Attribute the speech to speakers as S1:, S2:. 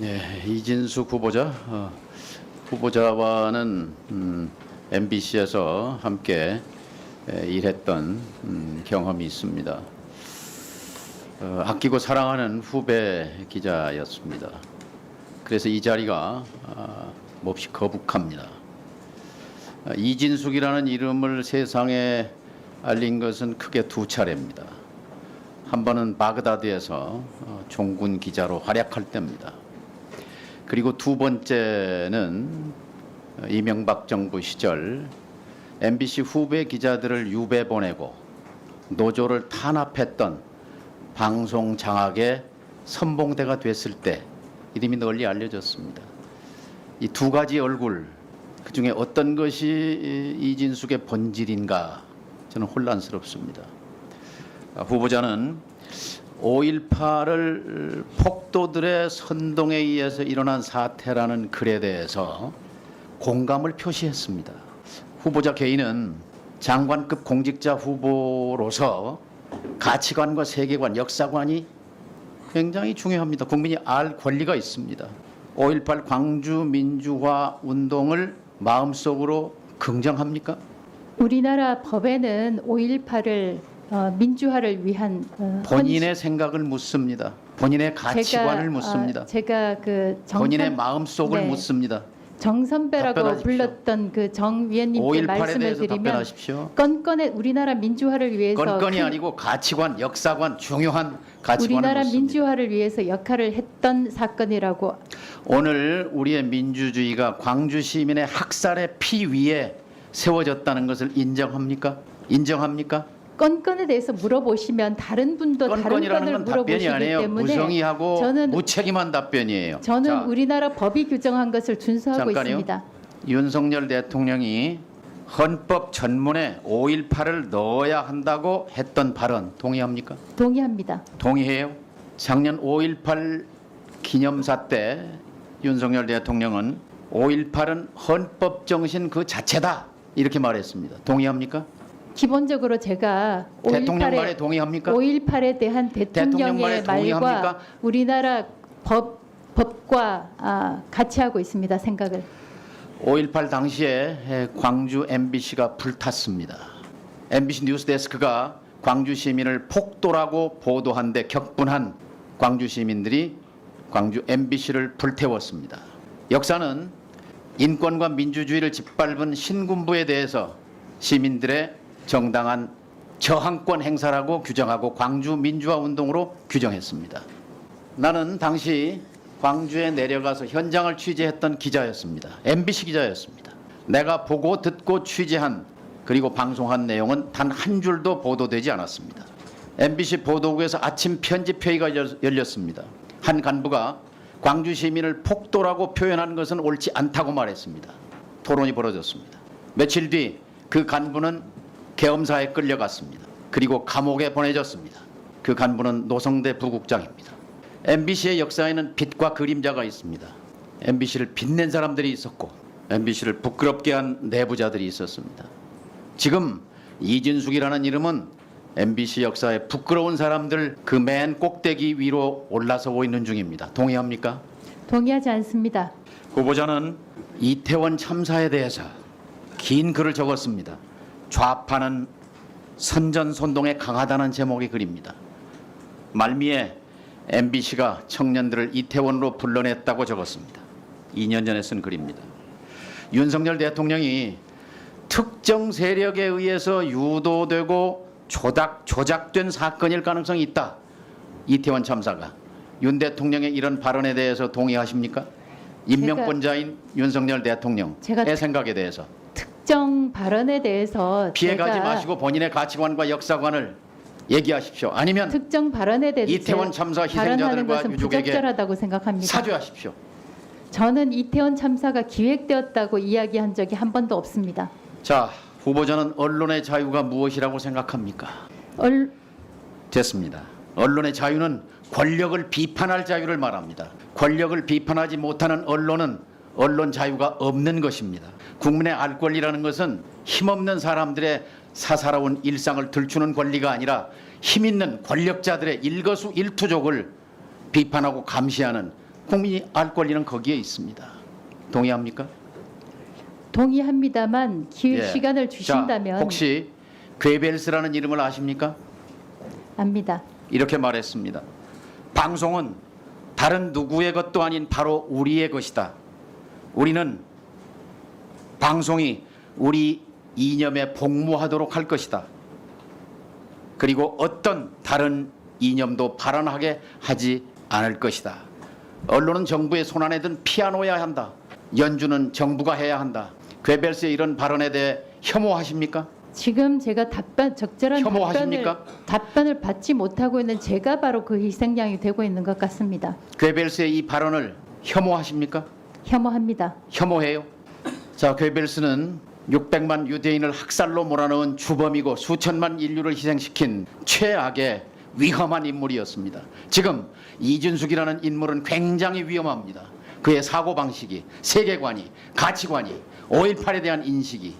S1: 네, 이진숙 후보자 어, 후보자와는 음, MBC에서 함께 에, 일했던 음, 경험이 있습니다. 어, 아끼고 사랑하는 후배 기자였습니다. 그래서 이 자리가 아, 몹시 거북합니다. 아, 이진숙이라는 이름을 세상에 알린 것은 크게 두 차례입니다. 한 번은 바그다드에서 어, 종군 기자로 활약할 때입니다. 그리고 두 번째는 어, 이명박 정부 시절 MBC 후배 기자들을 유배 보내고 노조를 탄압했던 방송 장악의 선봉대가 됐을 때 이름이 널리 알려졌습니다. 이 두 가지 얼굴 그 중에 어떤 것이 이- 이진숙의 본질인가 저는 혼란스럽습니다. 아, 후보자는 5.18을 폭도들의 선동에 의해서 일어난 사태라는 글에 대해서 공감을 표시했습니다. 후보자 개인은 장관급 공직자 후보로서 가치관과 세계관, 역사관이 굉장히 중요합니다. 국민이 알 권리가 있습니다. 5.18 광주 민주화 운동을 마음속으로 긍정합니까?
S2: 우리나라 법에는 5.18을 어, 민주화를 위한 어,
S1: 본인의 생각을 묻습니다. 본인의
S2: 헌-
S1: 가치관을
S2: 제가,
S1: 묻습니다.
S2: 어, 제가 그
S1: 본인의
S2: 정선,
S1: 마음속을
S2: 네.
S1: 묻습니다.
S2: 정 선배라고
S1: 답변하십시오.
S2: 불렀던 그 정 위원님께
S1: 5.18에
S2: 말씀을
S1: 대해서
S2: 드리면
S1: 답변하십시오.
S2: 건건의 우리나라 민주화를 위해서
S1: 건건이
S2: 큰-
S1: 아니고 가치관, 역사관, 중요한 가치관을
S2: 우리나라
S1: 묻습니다.
S2: 민주화를 위해서 역할을 했던 사건이라고
S1: 오늘 우리의 민주주의가 광주 시민의 학살의 피 위에 세워졌다는 것을 인정합니까? 인정합니까?
S2: 건건에 대해서 물어보시면 다른 분도 다른
S1: 건건이라는
S2: 건을
S1: 건
S2: 물어보시기
S1: 아니에요.
S2: 때문에
S1: 무성의하고
S2: 저는
S1: 무책임한 답변이에요.
S2: 저는
S1: 자,
S2: 우리나라 법이 규정한 것을 준수하고
S1: 잠깐요.
S2: 있습니다.
S1: 윤석열 대통령이 헌법 전문에 5.18을 넣어야 한다고 했던 발언 동의합니까?
S2: 동의합니다.
S1: 동의해요? 작년 5.18 기념사 때 윤석열 대통령은 5.18은 헌법 정신 그 자체다 이렇게 말했습니다. 동의합니까?
S2: 기본적으로 제가
S1: 대통령
S2: 5.18에
S1: 말에 동의합니까?
S2: 5.18에 대한
S1: 대통령
S2: 대통령의 말과? 우리나라 법 법과 아, 같이 하고 있습니다. 생각을
S1: 5.18 당시에 광주 MBC가 불탔습니다. MBC 뉴스데스크가 광주 시민을 폭도라고 보도한 데 격분한 광주 시민들이 광주 MBC를 불태웠습니다. 역사는 인권과 민주주의를 짓밟은 신군부에 대해서 시민들의 정당한 저항권 행사라고 규정하고 광주 민주화 운동으로 규정했습니다. 나는 당시 광주에 내려가서 현장을 취재했던 기자였습니다. MBC 기자였습니다. 내가 보고 듣고 취재한 그리고 방송한 내용은 단 한 줄도 보도되지 않았습니다. MBC 보도국에서 아침 편집 회의가 열- 열렸습니다. 한 간부가 광주 시민을 폭도라고 표현한 것은 옳지 않다고 말했습니다. 토론이 벌어졌습니다. 며칠 뒤 그 간부는 계엄사에 끌려갔습니다. 그리고 감옥에 보내졌습니다. 그 간부는 노성대 부국장입니다. MBC의 역사에는 빛과 그림자가 있습니다. MBC를 빛낸 사람들이 있었고 MBC를 부끄럽게 한 내부자들이 있었습니다. 지금 이진숙이라는 이름은 MBC 역사에 부끄러운 사람들 그 맨 꼭대기 위로 올라서고 있는 중입니다. 동의합니까?
S2: 동의하지 않습니다.
S1: 후보자는 이태원 참사에 대해서 긴 글을 적었습니다. 좌파는 선전선동에 강하다는 제목의 글입니다. 말미에 MBC가 청년들을 이태원으로 불러냈다고 적었습니다. 2년 전에 쓴 글입니다. 윤석열 대통령이 특정 세력에 의해서 유도되고 조작, 조작된 사건일 가능성이 있다. 이태원 참사가. 윤 대통령의 이런 발언에 대해서 동의하십니까? 임명권자인 윤석열 대통령의 생각에 대해서
S2: 특정 발언에 대해서
S1: 피해가지 마시고 본인의 가치관과 역사관을 얘기하십시오. 아니면
S2: 특정 발언에 대해서
S1: 이태원 참사
S2: 발언하는
S1: 희생자들과
S2: 것은
S1: 유족에게
S2: 부적절하다고 생각합니다.
S1: 사죄하십시오.
S2: 저는 이태원 참사가 기획되었다고 이야기한 적이 한 번도 없습니다.
S1: 자, 후보자는 언론의 자유가 무엇이라고 생각합니까?
S2: 얼,
S1: 됐습니다. 언론의 자유는 권력을 비판할 자유를 말합니다. 권력을 비판하지 못하는 언론은 언론 자유가 없는 것입니다. 국민의 알 권리라는 것은 힘없는 사람들의 사사로운 일상을 들추는 권리가 아니라 힘 있는 권력자들의 일거수 일투족을 비판하고 감시하는 국민이 알 권리는 거기에 있습니다. 동의합니까?
S2: 동의합니다만 기회
S1: 예.
S2: 시간을
S1: 자,
S2: 주신다면
S1: 혹시 괴벨스라는 이름을 아십니까?
S2: 압니다.
S1: 이렇게 말했습니다. 방송은 다른 누구의 것도 아닌 바로 우리의 것이다. 우리는 방송이 우리 이념에 복무하도록 할 것이다. 그리고 어떤 다른 이념도 발언하게 하지 않을 것이다. 언론은 정부의 손안에 든 피아노여야 한다. 연주는 정부가 해야 한다. 괴벨스의 이런 발언에 대해 혐오하십니까?
S2: 지금 제가 답변 적절한 답변을
S1: 혐오하십니까?
S2: 답변을 받지 못하고 있는 제가 바로 그 희생양이 되고 있는 것 같습니다.
S1: 괴벨스의 이 발언을 혐오하십니까?
S2: 혐오합니다.
S1: 혐오해요. 자, 괴벨스는 600만 유대인을 학살로 몰아넣은 주범이고 수천만 인류를 희생시킨 최악의 위험한 인물이었습니다. 지금 이준숙이라는 인물은 굉장히 위험합니다. 그의 사고 방식이, 세계관이, 가치관이, 5.18에 대한 인식이